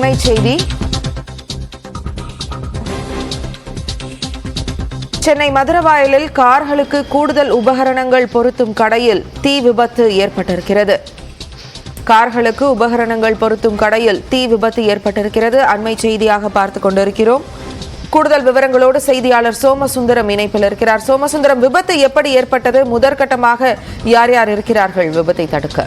செய்தி. சென்னை மதுரவாயலில் கார்களுக்கு கூடுதல் உபகரணங்கள் பொருத்தும் கடையில் தீ விபத்து ஏற்பட்டிருக்கிறது. கார்களுக்கு உபகரணங்கள் பொருத்தும் கடையில் தீ விபத்து ஏற்பட்டிருக்கிறது. அண்மை செய்தியாக பார்த்து கொண்டிருக்கிறோம். கூடுதல் விவரங்களோடு செய்தியாளர் சோமசுந்தரம் இணைப்பில் இருக்கிறார். சோமசுந்தரம் விபத்து எப்படி ஏற்பட்டது? முதற்கட்டமாக யார் யார் இருக்கிறார்கள்? விபத்தை தடுக்க.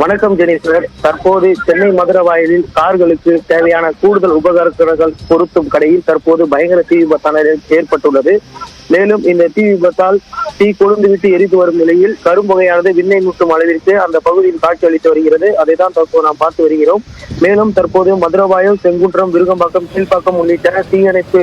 வணக்கம் ஜெனீஸ்வர் தற்போது சென்னை மதுரவாயலில் கார்களுக்கு தேவையான கூடுதல் உபகரணங்கள் பொருத்தும் கடையில் தற்போது பயங்கர தீ விபத்தான ஏற்பட்டுள்ளது. மேலும் இந்த தீ விபத்தால் தீ கொழுந்துவிட்டு எரிந்து வரும் நிலையில் கரும்புகையானது விண்ணை முட்டும் அளவிற்கு அந்த பகுதியில் காட்சி அளித்து வருகிறது. அதை தான் தற்போது நாம் பார்த்து வருகிறோம். மேலும் தற்போது மதுரவாயல் செங்குன்றம் விருகம்பாக்கம் கீழ்ப்பாக்கம் உள்ளிட்ட தீயணைப்பு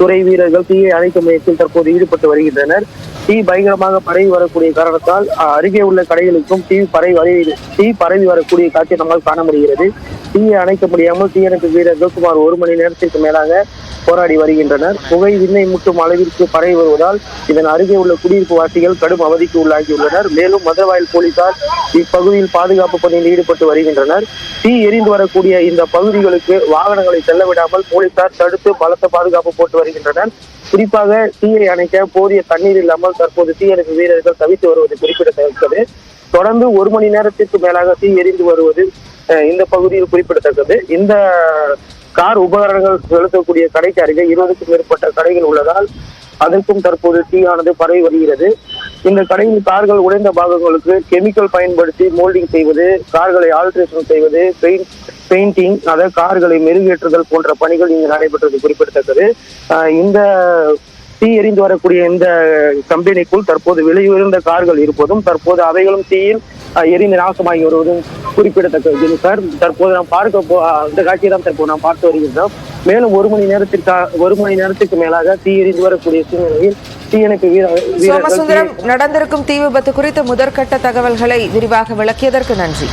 துறை வீரர்கள் தீயை அணைக்கும் முயற்சியில் தற்போது ஈடுபட்டு வருகின்றனர். தீ பயங்கரமாக பரவி வரக்கூடிய காரணத்தால் அருகே உள்ள கடைகளுக்கும் தீ பரவி வரை- தீ பரவி வரக்கூடிய காட்சி நம்மால் காண முடிகிறது. தீயை அணைக்க முடியாமல் தீயணைப்பு வீரர்கள் சுமார் ஒரு மணி நேரத்திற்கு மேலாக போராடி வருகின்றனர். புகை விண்ணை முட்டும் அளவிற்கு பரவி வருவதால் இதன் அருகே உள்ள குடியிருப்பு வாசிகள் கடும் அவதிக்கு உள்ளாகியுள்ளனர். மேலும் மதுரவாயல் போலீசார் இப்பகுதியில் பாதுகாப்பு பணியில் ஈடுபட்டு வருகின்றனர். தீ எரிந்து வரக்கூடிய இந்த பகுதிகளுக்கு வாகனங்களை செல்ல விடாமல் போலீசார் தடுத்து பலத்த பாதுகாப்பு போட்டு வருகின்றனர். குறிப்பாக தீயை அணைக்க போதிய தண்ணீர் இல்லாமல் தற்போது தீயணைப்பு வீரர்கள் தவித்து வருவது குறிப்பிடத்தக்கது. தொடர்ந்து ஒரு மணி நேரத்திற்கு மேலாக தீ எரிந்து வருவது இந்த பகுதியில் குறிப்பிடத்தக்கது. இந்த கார் உபகரணங்கள் செலுத்தக்கூடிய கடைக்கு அருகே இருபதுக்கும் மேற்பட்ட கடைகள் உள்ளதால் அதற்கும் தற்போது தீயானது பரவி வருகிறது. இந்த கடையில் கார்கள் உடைந்த பாகங்களுக்கு கெமிக்கல் பயன்படுத்தி மோல்டிங் செய்வது கார்களை ஆல்ட்ரேஷன் செய்வது பெயிண்ட் பெயிண்டிங் அதாவது கார்களை மெருகேற்றுதல் போன்ற பணிகள் இங்கு நடைபெற்றது குறிப்பிடத்தக்கது. இந்த தீ எரிந்து வரக்கூடிய இந்த கம்பெனிக்குள் தற்போது விலையுயர்ந்த கார்கள் இருப்பதும் தற்போது அவைகளும் தீயில் எரிந்து நாசமாகி வருவதும் குறிப்பிடத்தக்கது. சார் தற்போது நாம் பார்க்க போ இந்த காட்சியை தான் தற்போது நாம் பார்த்து வருகின்றோம். மேலும் ஒரு மணி நேரத்திற்கு ஒரு மணி நேரத்துக்கு மேலாக தீ எரிந்து வரக்கூடிய சூழ்நிலையில் தீயணைப்பு வீர வீரர்கள் சோமசுந்தரம் தீயை- நடந்திருக்கும் தீ விபத்து குறித்த முதற்கட்ட தகவல்களை விரிவாக விளக்கியதற்கு நன்றி.